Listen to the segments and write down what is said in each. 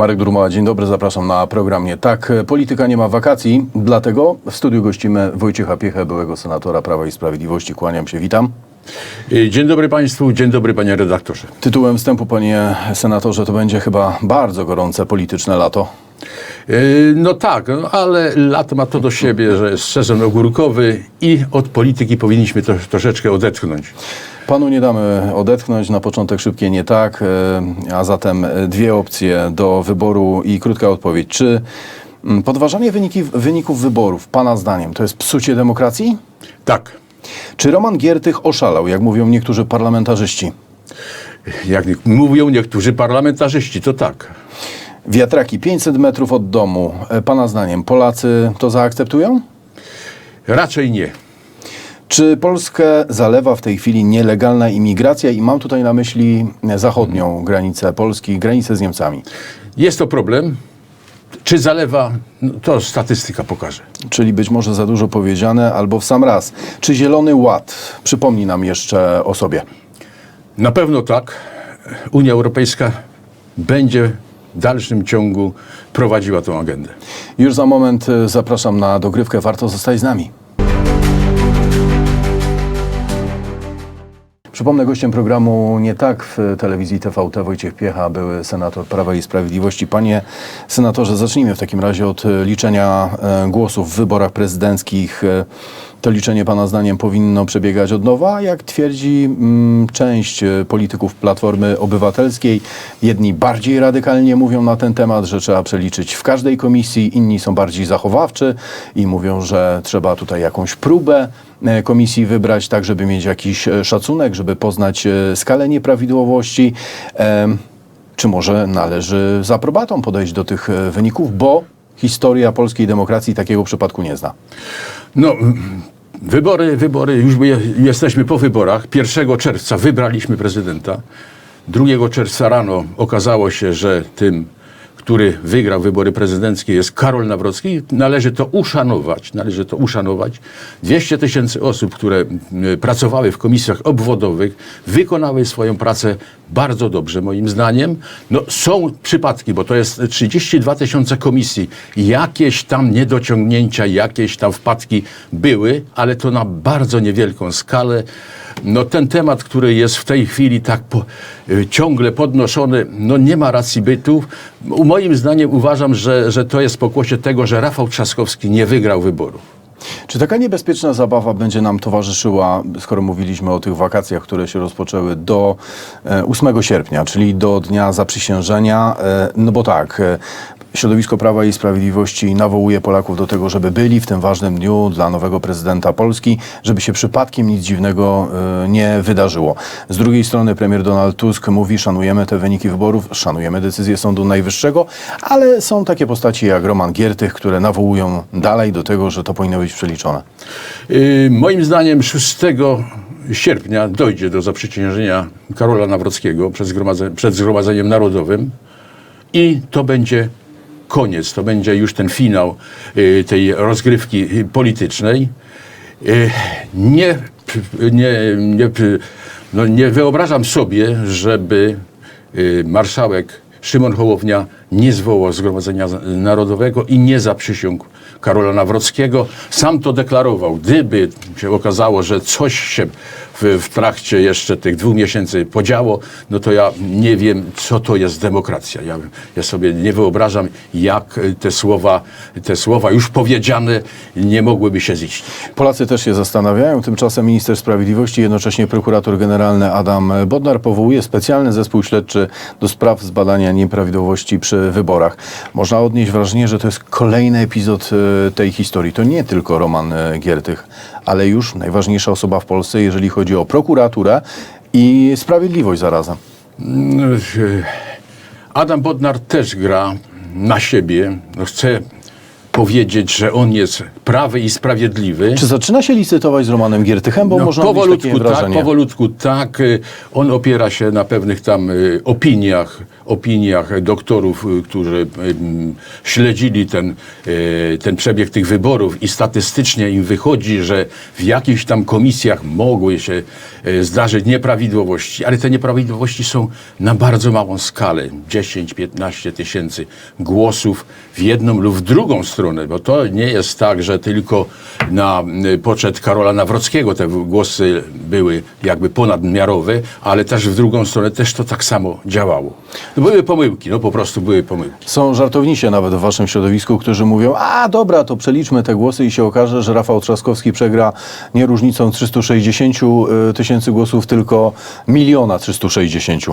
Marek Durmowa, dzień dobry, zapraszam na program Nie Tak. Polityka nie ma wakacji, dlatego w studiu gościmy Wojciecha Piechę, byłego senatora Prawa i Sprawiedliwości. Kłaniam się, witam. Y, Dzień dobry Państwu, dzień dobry Panie Redaktorze. Tytułem wstępu, panie senatorze, to będzie chyba bardzo gorące polityczne lato. Y, No tak, no, ale lato ma to do siebie, że jest sezon ogórkowy i od polityki powinniśmy to, troszeczkę odetchnąć. Panu nie damy odetchnąć, na początek szybkie nie tak, e, a zatem dwie opcje do wyboru i krótka odpowiedź. Czy mm, podważanie wyniki, wyników wyborów, pana zdaniem, to jest psucie demokracji? Tak, Czy Roman Giertych oszalał, jak mówią niektórzy parlamentarzyści? jak nie- mówią niektórzy parlamentarzyści, to tak. Wiatraki 500 metrów od domu. E, Pana zdaniem Polacy to zaakceptują? Raczej nie. Czy Polskę zalewa w tej chwili nielegalna imigracja i mam tutaj na myśli zachodnią granicę Polski, granicę z Niemcami? Jest to problem. Czy zalewa? No, to statystyka pokaże. Czyli być może za dużo powiedziane albo w sam raz. Czy Zielony Ład przypomni nam jeszcze o sobie? Na pewno tak. Unia Europejska będzie w dalszym ciągu prowadziła tą agendę. Już za moment e, zapraszam na dogrywkę. Warto zostać z nami. Przypomnę, gościem programu Nie Tak w telewizji TVT Wojciech Piecha, były senator Prawa i Sprawiedliwości. Panie senatorze, zacznijmy w takim razie od liczenia e, głosów w wyborach prezydenckich. E, To liczenie Pana zdaniem powinno przebiegać od nowa, jak twierdzi mm, część e, polityków Platformy Obywatelskiej. Jedni bardziej radykalnie mówią na ten temat, że trzeba przeliczyć w każdej komisji, inni są bardziej zachowawczy i mówią, że trzeba tutaj jakąś próbę komisji wybrać, tak żeby mieć jakiś e, szacunek, żeby poznać e, skalę nieprawidłowości. Czy może należy z aprobatą podejść do tych e, wyników, bo historia polskiej demokracji takiego przypadku nie zna. No, wybory, wybory, już my je- jesteśmy po wyborach. 1 czerwca wybraliśmy prezydenta. 2 czerwca rano okazało się, że tym, który wygrał wybory prezydenckie jest Karol Nawrocki. Należy to uszanować, należy to uszanować. 200 tysięcy osób, które mm, pracowały w komisjach obwodowych, wykonały swoją pracę bardzo dobrze, moim zdaniem. No, są przypadki, bo to jest 32 tysiące komisji. Jakieś tam niedociągnięcia, jakieś tam wpadki były, ale to na bardzo niewielką skalę. No, ten temat, który jest w tej chwili tak po, y, ciągle podnoszony, no nie ma racji bytu. U- Moim zdaniem uważam, że, że to jest pokłosie tego, że Rafał Trzaskowski nie wygrał wyborów. Czy taka niebezpieczna zabawa będzie nam towarzyszyła, skoro mówiliśmy o tych wakacjach, które się rozpoczęły do e, 8 sierpnia, czyli do dnia zaprzysiężenia? E, no bo tak, e, środowisko Prawa i Sprawiedliwości nawołuje Polaków do tego, żeby byli w tym ważnym dniu dla nowego prezydenta Polski, żeby się przypadkiem nic dziwnego e, nie wydarzyło. Z drugiej strony premier Donald Tusk mówi, szanujemy te wyniki wyborów, szanujemy decyzję Sądu Najwyższego, ale są takie postaci jak Roman Giertych, które nawołują dalej do tego, że to powinno być przeliczone. Y, Moim zdaniem 6 sierpnia dojdzie do zaprzysiężenia Karola Nawrockiego przed, przed Zgromadzeniem Narodowym i to będzie koniec, to będzie już ten finał y, tej rozgrywki politycznej. Y, Nie, nie, nie, no nie wyobrażam sobie, żeby y, marszałek Szymon Hołownia nie zwołał Zgromadzenia Narodowego i nie zaprzysiągł Karola Nawrockiego. Sam to deklarował. Gdyby się okazało, że coś się w, w trakcie jeszcze tych dwóch miesięcy podziało, no to ja nie wiem, co to jest demokracja. Ja, ja sobie nie wyobrażam, jak y, te słowa, te słowa już powiedziane nie mogłyby się ziścić. Polacy też się zastanawiają. Tymczasem minister sprawiedliwości, jednocześnie prokurator generalny Adam Bodnar powołuje specjalny zespół śledczy do spraw zbadania nieprawidłowości przy wyborach. Można odnieść wrażenie, że to jest kolejny epizod e, tej historii. To nie tylko Roman e, Giertych, ale już najważniejsza osoba w Polsce, jeżeli chodzi o prokuraturę i sprawiedliwość zarazem. Adam Bodnar też gra na siebie. No, chce powiedzieć, że on jest prawy i sprawiedliwy. Czy zaczyna się licytować z Romanem Giertychem? Bo No, można mieć powolutku takie tak, wrażenie. powolutku tak. Y, On opiera się na pewnych tam y, opiniach, opiniach doktorów, y, którzy śledzili ten, ten przebieg tych wyborów i statystycznie im wychodzi, że w jakichś tam komisjach mogły się zdarzyć nieprawidłowości, ale te nieprawidłowości są na bardzo małą skalę. 10-15 tysięcy głosów w jedną lub w drugą stronę, bo to nie jest tak, że tylko na y, poczet Karola Nawrockiego te głosy były jakby ponadmiarowe, ale też w drugą stronę też to tak samo działało. No były pomyłki, no po prostu były pomyłki. Są żartownisie nawet w waszym środowisku, którzy mówią, a dobra, to przeliczmy te głosy i się okaże, że Rafał Trzaskowski przegra nie różnicą 360 y, tysięcy głosów, tylko miliona 360.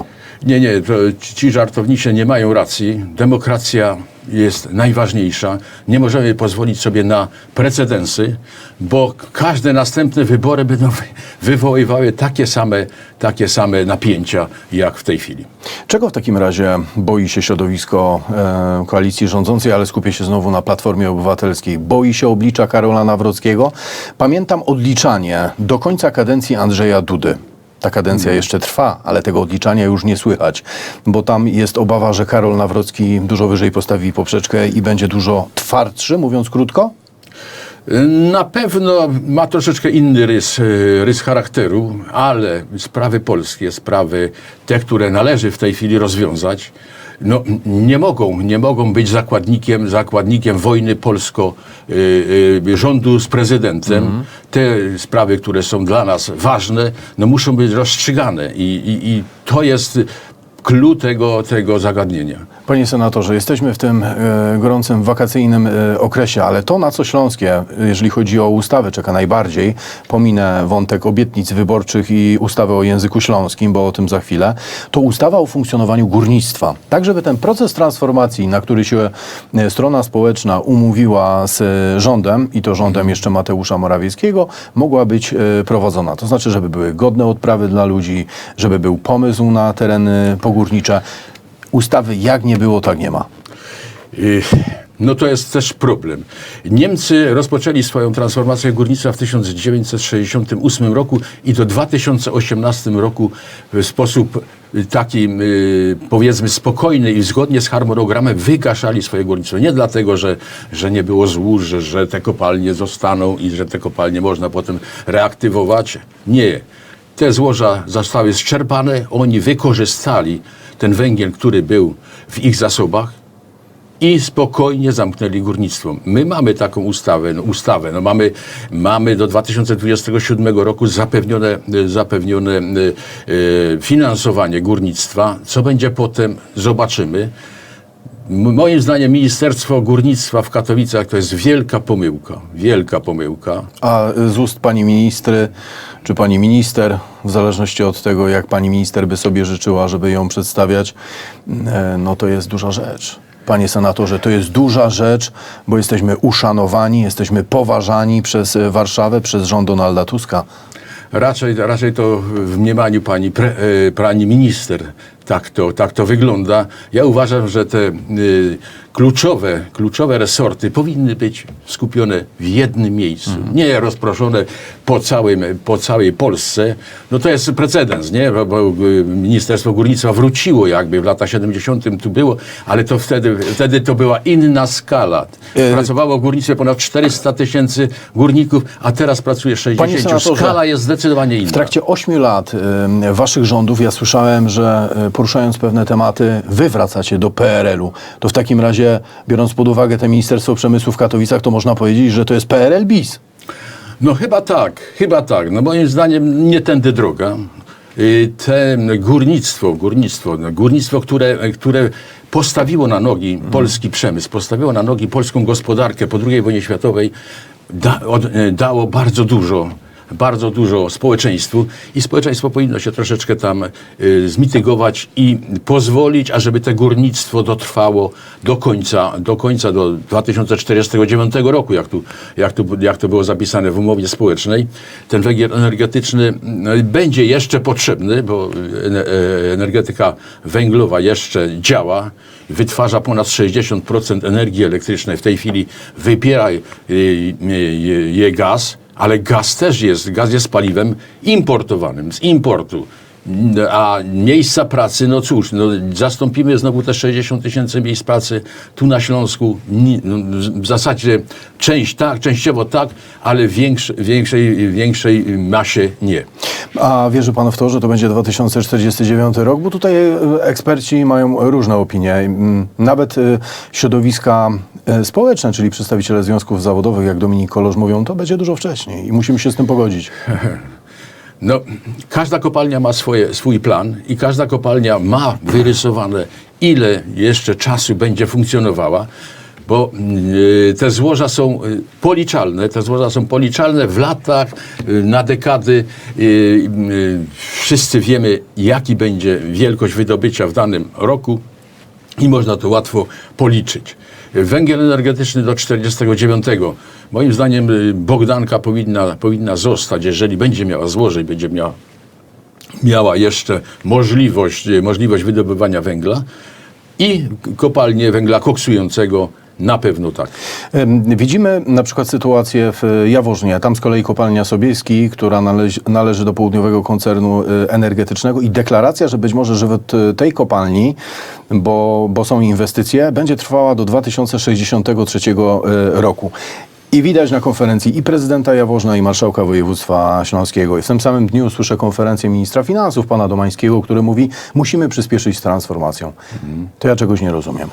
Nie, nie, ci żartownicze nie mają racji. Demokracja jest najważniejsza. Nie możemy pozwolić sobie na precedensy, bo każde następne wybory będą wy- wywoływały takie same, takie same napięcia, jak w tej chwili. Czego w takim razie boi się środowisko e, koalicji rządzącej, ale skupię się znowu na Platformie Obywatelskiej? Boi się oblicza Karola Nawrockiego? Pamiętam odliczanie do końca kadencji Andrzeja Dudy. Ta kadencja jeszcze trwa, ale tego odliczania już nie słychać, bo tam jest obawa, że Karol Nawrocki dużo wyżej postawi poprzeczkę i będzie dużo twardszy, mówiąc krótko? Na pewno ma troszeczkę inny rys, y, rys charakteru, ale sprawy polskie, sprawy te, które należy w tej chwili rozwiązać, no, nie, mogą, nie mogą być zakładnikiem, zakładnikiem wojny polsko y, y, rządu z prezydentem. Te sprawy, które są dla nas ważne, no, muszą być rozstrzygane i, i, i to jest clue tego, tego zagadnienia. Panie senatorze, jesteśmy w tym e, gorącym wakacyjnym e, okresie, ale to, na co Śląskie, jeżeli chodzi o ustawę, czeka najbardziej, pominę wątek obietnic wyborczych i ustawy o języku śląskim, bo o tym za chwilę, to ustawa o funkcjonowaniu górnictwa. Tak, żeby ten proces transformacji, na który się e, strona społeczna umówiła z rządem, i to rządem jeszcze Mateusza Morawieckiego, mogła być prowadzona. To znaczy, żeby były godne odprawy dla ludzi, żeby był pomysł na tereny pogórnicze. Ustawy jak nie było, tak nie ma. No to jest też problem. Niemcy rozpoczęli swoją transformację górnictwa w 1968 roku i do 2018 roku w sposób y, taki y, powiedzmy spokojny i zgodnie z harmonogramem wygaszali swoje górnictwo. Nie dlatego, że, że nie było złóż, że, że te kopalnie zostaną i że te kopalnie można potem reaktywować. Nie. Te złoża zostały zczerpane, oni wykorzystali ten węgiel, który był w ich zasobach i spokojnie zamknęli górnictwo. My mamy taką ustawę, no, ustawę no mamy, mamy do 2027 roku zapewnione, zapewnione e, e, finansowanie górnictwa. Co będzie potem, zobaczymy. Moim zdaniem Ministerstwo Górnictwa w Katowicach to jest wielka pomyłka. Wielka pomyłka. A z ust pani ministry, czy pani minister, w zależności od tego, jak pani minister by sobie życzyła, żeby ją przedstawiać, e, no to jest duża rzecz. Panie senatorze, to jest duża rzecz, bo jesteśmy uszanowani, jesteśmy poważani przez e, Warszawę, przez rząd Donalda Tuska. Raczej, raczej to w mniemaniu pani, pre, e, pani minister tak to, tak to wygląda. Ja uważam, że te y, kluczowe, kluczowe resorty powinny być skupione w jednym miejscu, nie rozproszone po, całym, po całej Polsce. No to jest precedens, nie? Bo, bo y, Ministerstwo Górnictwa wróciło jakby w latach 70. tu było, ale to wtedy, wtedy to była inna skala. E, Pracowało w górnictwie ponad 400 tysięcy górników, a teraz pracuje 60. senatorze, Skala jest zdecydowanie inna. W trakcie ośmiu lat y, waszych rządów ja słyszałem, że y, poruszając pewne tematy, wy wracacie do PRL-u. To w takim razie, biorąc pod uwagę te Ministerstwo Przemysłu w Katowicach, to można powiedzieć, że to jest PRL bis. No chyba tak, chyba tak. No moim zdaniem nie tędy droga. Y, Te górnictwo, górnictwo, górnictwo, które, które postawiło na nogi polski przemysł, postawiło na nogi polską gospodarkę po II wojnie światowej, da, od, y, dało bardzo dużo bardzo dużo społeczeństwu i społeczeństwo powinno się troszeczkę tam y, zmitygować i pozwolić, ażeby te górnictwo dotrwało do końca, do końca, do 2049 roku, jak tu, jak, tu, jak to było zapisane w umowie społecznej. Ten węgiel energetyczny no, będzie jeszcze potrzebny, bo ene- e, energetyka węglowa jeszcze działa, wytwarza ponad 60% energii elektrycznej. W tej chwili wypiera y, y, y, je gaz, ale gaz też jest, gaz jest paliwem importowanym, z importu. A miejsca pracy, no cóż, no zastąpimy znowu te 60 tysięcy miejsc pracy tu na Śląsku. No, w zasadzie część tak, częściowo tak, ale w większy, większej, większej masie nie. A wierzy pan w to, że to będzie 2049 rok? Bo tutaj e, eksperci mają różne opinie. Mm, Nawet e, środowiska e, społeczne, czyli przedstawiciele związków zawodowych, jak Dominik Kolosz mówią, to będzie dużo wcześniej i musimy się z tym pogodzić. No, każda kopalnia ma swoje, swój plan i każda kopalnia ma wyrysowane, ile jeszcze czasu będzie funkcjonowała, bo y, te złoża są y, policzalne, te złoża są policzalne w latach, y, na dekady. Y, y, wszyscy wiemy, jaki będzie wielkość wydobycia w danym roku i można to łatwo policzyć. Węgiel energetyczny do 49. Moim zdaniem y, Bogdanka powinna, powinna zostać, jeżeli będzie miała złoże i będzie miała, miała jeszcze możliwość, y, możliwość wydobywania węgla i kopalnię węgla koksującego na pewno tak. Widzimy na przykład sytuację w Jaworznie. Tam z kolei kopalnia Sobieski, która należy, należy do południowego koncernu e, energetycznego i deklaracja, że być może żywot e, tej kopalni, bo, bo są inwestycje, będzie trwała do 2063 e, roku. I widać na konferencji i prezydenta Jaworzna, i marszałka województwa śląskiego. I w tym samym dniu słyszę konferencję ministra finansów, pana Domańskiego, który mówi, musimy przyspieszyć z transformacją. To ja czegoś nie rozumiem.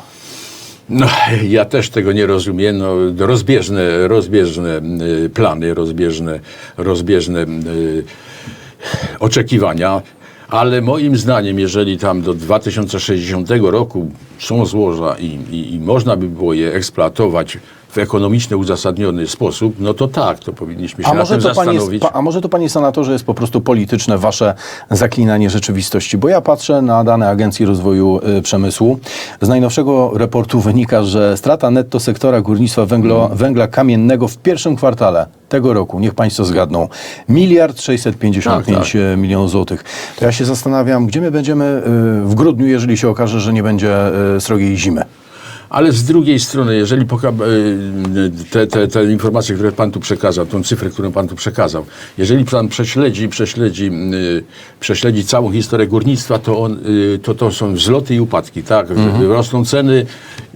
No, ja też tego nie rozumiem. No, rozbieżne, rozbieżne y, plany, rozbieżne, rozbieżne y, oczekiwania, ale moim zdaniem, jeżeli tam do 2060 roku są złoża i, i, i można by było je eksploatować w ekonomiczny, uzasadniony sposób, no to tak, to powinniśmy się A może, to panie, zastanowić. a może to, panie senatorze, jest po prostu polityczne wasze zaklinanie rzeczywistości? Bo ja patrzę na dane Agencji Rozwoju y, Przemysłu. Z najnowszego raportu wynika, że strata netto sektora górnictwa węglo, węgla kamiennego w pierwszym kwartale tego roku, niech państwo zgadną, miliard 655 Tak, milionów złotych. To ja się zastanawiam, gdzie my będziemy y, w grudniu, jeżeli się okaże, że nie będzie y, srogiej zimy. Ale z drugiej strony, jeżeli e, te, te, te informacje, które Pan tu przekazał, tą cyfrę, którą Pan tu przekazał, jeżeli Pan prześledzi, prześledzi, y, prześledzi całą historię górnictwa, to, on, y, to to są wzloty i upadki, tak? Rosną ceny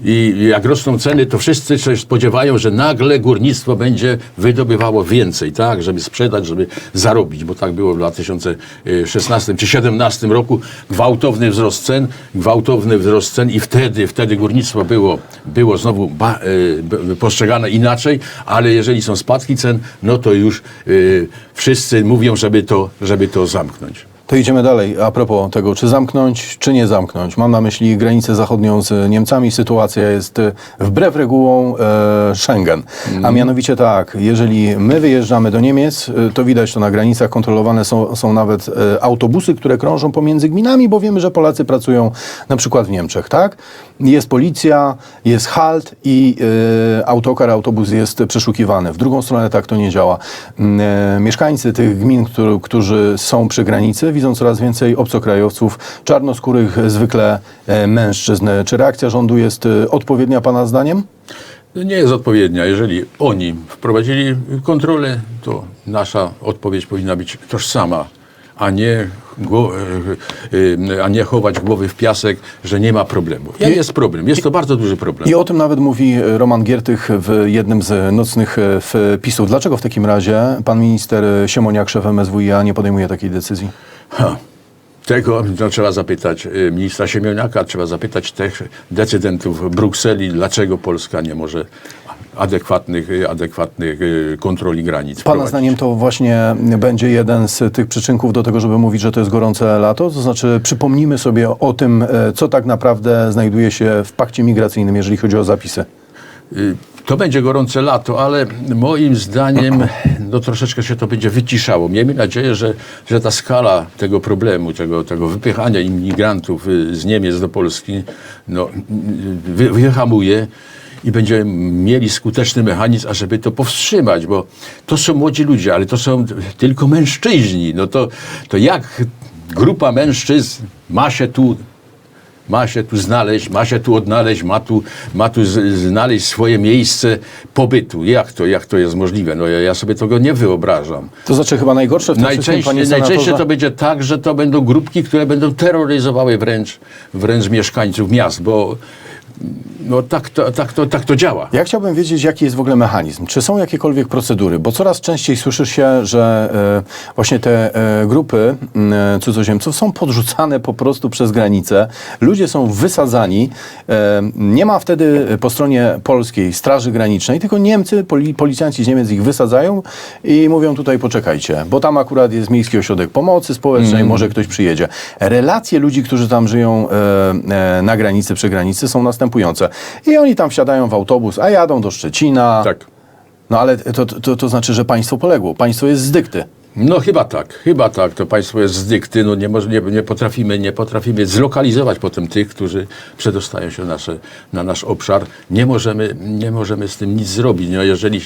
i jak rosną ceny, to wszyscy się spodziewają, że nagle górnictwo będzie wydobywało więcej, tak? Żeby sprzedać, żeby zarobić, bo tak było w 2016 czy 2017 roku. Gwałtowny wzrost cen, gwałtowny wzrost cen i wtedy, wtedy górnictwo było, było znowu ba, y, postrzegane inaczej, ale jeżeli są spadki cen, no to już y, wszyscy mówią, żeby to, żeby to zamknąć. To idziemy dalej. A propos tego, czy zamknąć, czy nie zamknąć. Mam na myśli granicę zachodnią z Niemcami. Sytuacja jest e, wbrew regułom e, Schengen. A mianowicie tak, jeżeli my wyjeżdżamy do Niemiec, e, to widać to na granicach, kontrolowane są, są nawet e, autobusy, które krążą pomiędzy gminami, bo wiemy, że Polacy pracują na przykład w Niemczech, tak? Jest policja, jest halt i e, autokar, autobus jest przeszukiwany. W drugą stronę tak to nie działa. Mm, E, mieszkańcy tych gmin, którzy, którzy są przy granicy, widzą coraz więcej obcokrajowców, czarnoskórych, zwykle e, mężczyzn. Czy reakcja rządu jest e, odpowiednia Pana zdaniem? Nie jest odpowiednia. Jeżeli oni wprowadzili kontrolę, to nasza odpowiedź powinna być tożsama, a nie, e, a nie chować głowy w piasek, że nie ma problemu. Nie jest problem. Jest to bardzo duży problem. I o tym nawet mówi Roman Giertych w jednym z nocnych wpisów. Dlaczego w takim razie pan minister Siemoniak, szef MSWiA, nie podejmuje takiej decyzji? Ha. Tego no, trzeba zapytać y, ministra Siemioniaka, trzeba zapytać tych decydentów Brukseli, dlaczego Polska nie może adekwatnych, y, adekwatnych y, kontroli granic Pana wprowadzić. zdaniem to właśnie będzie jeden z tych przyczynków do tego, żeby mówić, że to jest gorące lato? To znaczy przypomnijmy sobie o tym, e, co tak naprawdę znajduje się w pakcie migracyjnym, jeżeli chodzi o zapisy. To będzie gorące lato, ale moim zdaniem no, troszeczkę się to będzie wyciszało. Miejmy nadzieję, że, że ta skala tego problemu, tego, tego wypychania imigrantów y, z Niemiec do Polski no, wy, wyhamuje i będziemy mieli skuteczny mechanizm, ażeby to powstrzymać, bo to są młodzi ludzie, ale to są tylko mężczyźni. No to, to jak grupa mężczyzn ma się tu ma się tu znaleźć, ma się tu odnaleźć, ma tu, ma tu znaleźć swoje miejsce pobytu. Jak to, jak to jest możliwe? No ja, ja sobie tego nie wyobrażam. To znaczy chyba najgorsze w tym Najczęściej, panie najczęściej to będzie tak, że to będą grupki, które będą terroryzowały wręcz, wręcz mieszkańców miast, bo no tak to, tak, to, tak to działa. Ja chciałbym wiedzieć, jaki jest w ogóle mechanizm. Czy są jakiekolwiek procedury? Bo coraz częściej słyszy się, że e, właśnie te e, grupy e, cudzoziemców są podrzucane po prostu przez granicę. Ludzie są wysadzani. E, nie ma wtedy po stronie polskiej Straży Granicznej, tylko Niemcy, poli, policjanci z Niemiec ich wysadzają i mówią tutaj poczekajcie, bo tam akurat jest Miejski Ośrodek Pomocy Społecznej, może ktoś przyjedzie. Relacje ludzi, którzy tam żyją e, e, na granicy, przy granicy są następujące. I oni tam wsiadają w autobus, a jadą do Szczecina. Tak. No ale to, to, to znaczy, że państwo poległo. Państwo jest z dykty. No chyba tak, chyba tak. To państwo jest z dykty. No nie, może, nie, nie, potrafimy, nie potrafimy zlokalizować potem tych, którzy przedostają się nasze, na nasz obszar. Nie możemy, nie możemy z tym nic zrobić. No jeżeli,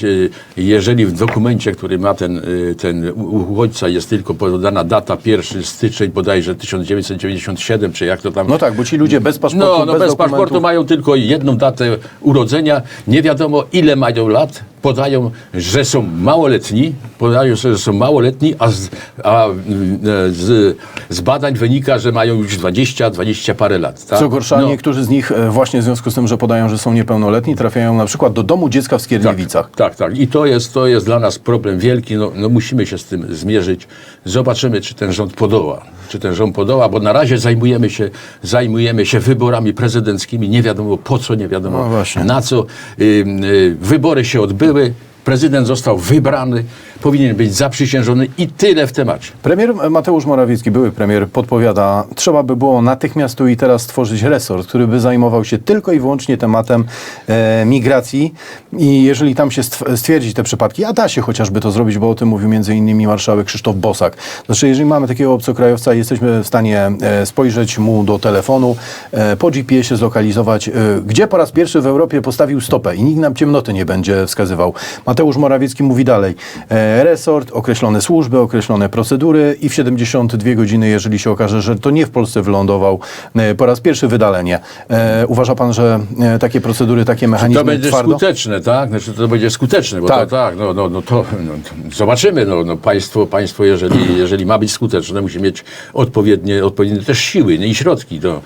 jeżeli w dokumencie, który ma ten, y, ten uchodźca jest tylko podana data 1 styczeń bodajże 1997, czy jak to tam... No tak, bo ci ludzie bez paszportu, No, no bez, bez paszportu mają tylko jedną datę urodzenia. Nie wiadomo ile mają lat. Podają, że są małoletni, podają, że są małoletni, a, z, a mm, e, z, z badań wynika, że mają już 20, 20 parę lat. Tak? Co gorsza, No, niektórzy z nich e, właśnie w związku z tym, że podają, że są niepełnoletni, trafiają na przykład do domu dziecka w Skierniewicach. Tak, tak. I to jest, to jest dla nas problem wielki. No, no musimy się z tym zmierzyć. Zobaczymy, czy ten rząd podoła. Czy ten rząd podoła, bo na razie zajmujemy się, zajmujemy się wyborami prezydenckimi. Nie wiadomo po co, nie wiadomo No na co. Y, y, wybory się odbyły. Bye. Prezydent został wybrany, powinien być zaprzysiężony i tyle w temacie. Premier Mateusz Morawiecki, były premier, podpowiada, trzeba by było natychmiast tu i teraz stworzyć resort, który by zajmował się tylko i wyłącznie tematem e, migracji i jeżeli tam się stw- stwierdzi te przypadki, a da się chociażby to zrobić, bo o tym mówił między innymi marszałek Krzysztof Bosak. Znaczy, jeżeli mamy takiego obcokrajowca jesteśmy w stanie e, spojrzeć mu do telefonu, e, po GPS-ie zlokalizować, e, gdzie po raz pierwszy w Europie postawił stopę i nikt nam ciemnoty nie będzie wskazywał. Mateusz Morawiecki mówi dalej, e, resort, określone służby, określone procedury i w 72 godziny, jeżeli się okaże, że to nie w Polsce wylądował, e, po raz pierwszy wydalenie. E, uważa pan, że takie procedury, takie mechanizmy To będzie twardo? skuteczne, tak? Znaczy, to będzie skuteczne, bo Tak. to tak, no, no, no to no, to zobaczymy. No, no, państwo, państwo jeżeli, jeżeli ma być skuteczne, musi mieć odpowiednie, odpowiednie też siły no, i środki. To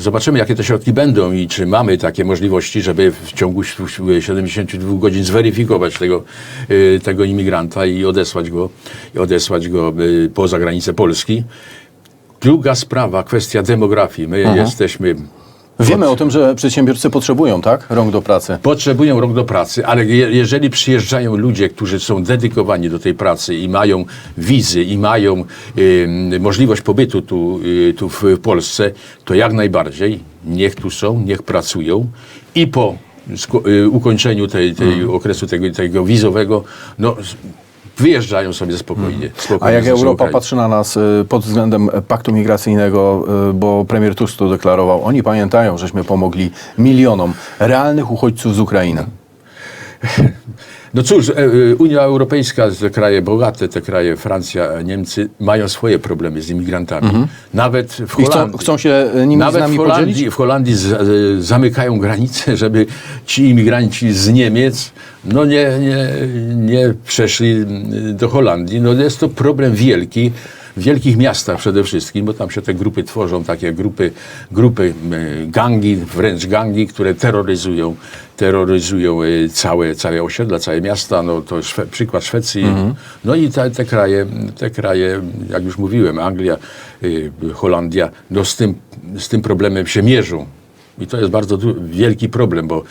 zobaczymy, jakie te środki będą i czy mamy takie możliwości, żeby w ciągu 72 godzin zweryfikować tego, y, tego imigranta i odesłać go, i odesłać go y, poza granicę Polski. Druga sprawa, kwestia demografii. My jesteśmy Wiemy o tym, że przedsiębiorcy potrzebują, tak? Rąk do pracy. Potrzebują rąk do pracy, ale je, jeżeli przyjeżdżają ludzie, którzy są dedykowani do tej pracy i mają wizy i mają em, możliwość pobytu tu, y, tu w Polsce, to jak najbardziej niech tu są, niech pracują i po y, ukończeniu tej, tej Mhm. okresu tego, tego wizowego, no, wyjeżdżają sobie spokojnie. spokojnie Mhm. A jak Europa patrzy na nas y, pod względem e, paktu migracyjnego, y, bo premier Tusk to deklarował, oni pamiętają, żeśmy pomogli milionom realnych uchodźców z Ukrainy. No cóż, e, e, Unia Europejska, te kraje bogate, te kraje Francja, Niemcy mają swoje problemy z imigrantami. Nawet w Mhm. I chcą, Holandii. chcą się e, nimi z Nawet nami w podzielić? Holandii, w Holandii z, e, zamykają granice, żeby ci imigranci z Niemiec no nie, nie, nie przeszli mm, do Holandii. No jest to problem wielki. W wielkich miastach przede wszystkim, bo tam się te grupy tworzą, takie grupy, grupy e, gangi, wręcz gangi, które terroryzują, terroryzują e, całe, całe osiedla, całe miasta. No to szwe, przykład Szwecji. No i te, te, kraje, te kraje, jak już mówiłem, Anglia, y, Holandia, no z tym, z tym problemem się mierzą. I to jest bardzo wielki problem, bo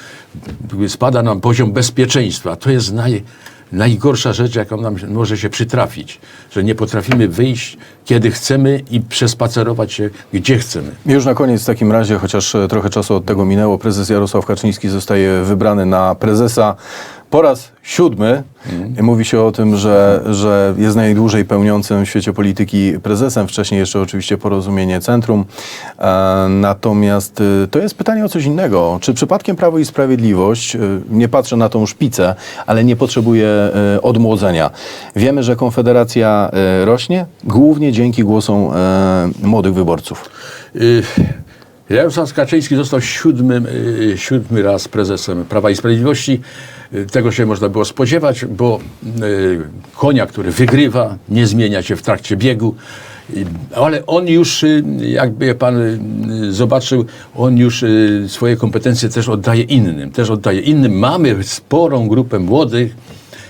spada nam poziom bezpieczeństwa. To jest naj, najgorsza rzecz, jaką nam może się przytrafić, że nie potrafimy wyjść, kiedy chcemy i przespacerować się, gdzie chcemy. Już na koniec w takim razie, chociaż e, trochę czasu od tego minęło, prezes Jarosław Kaczyński zostaje wybrany na prezesa po raz siódmy. Mówi się o tym, że, że jest najdłużej pełniącym w świecie polityki prezesem. Wcześniej jeszcze oczywiście porozumienie centrum. E, natomiast e, to jest pytanie o coś innego. Czy przypadkiem Prawo i Sprawiedliwość, e, nie patrzę na tą szpicę, ale nie potrzebuje e, odmłodzenia. Wiemy, że Konfederacja e, rośnie głównie dzięki głosom e, młodych wyborców. Y, Jarosław Kaczyński został siódmym, siódmy raz prezesem Prawa i Sprawiedliwości. Y, Tego się można było spodziewać, bo y, konia, który wygrywa, nie zmienia się w trakcie biegu. Y, Ale on już, jakby pan zobaczył, on już swoje kompetencje też oddaje innym. Też oddaje innym. Mamy sporą grupę młodych,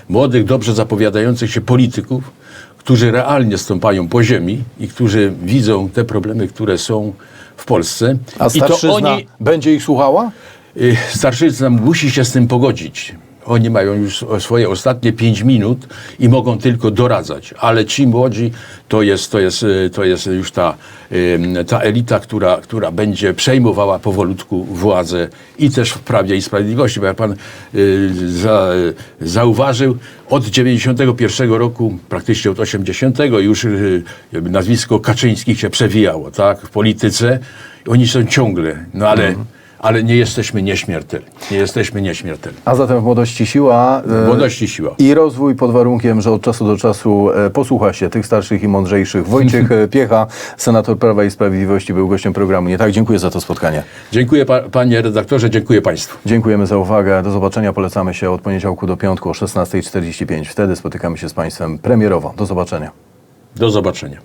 młodych, dobrze zapowiadających się polityków, którzy realnie stąpają po ziemi i którzy widzą te problemy, które są w Polsce. A I to starszyzna oni, będzie ich słuchała? starszyzna musi się z tym pogodzić. Oni mają już swoje ostatnie pięć minut i mogą tylko doradzać, ale ci młodzi to jest, to jest, to jest już ta, ta elita, która, która będzie przejmowała powolutku władzę i też w Prawie i Sprawiedliwości. Bo jak pan y, za, zauważył, od 91 roku, praktycznie od 80 już y, nazwisko Kaczyńskich się przewijało tak, w polityce. Oni są ciągle, no ale, ale nie jesteśmy nieśmiertelni. Nie jesteśmy nieśmiertelni. A zatem w młodości siła. e, W młodości siła. I rozwój pod warunkiem, że od czasu do czasu e, posłucha się tych starszych i mądrzejszych. Wojciech e, Piecha, senator Prawa i Sprawiedliwości, był gościem programu. Nie tak, dziękuję za to spotkanie. Dziękuję pa, panie redaktorze, dziękuję państwu. Dziękujemy za uwagę. Do zobaczenia. Polecamy się od poniedziałku do piątku o 16.45. Wtedy spotykamy się z Państwem premierowo. Do zobaczenia. Do zobaczenia.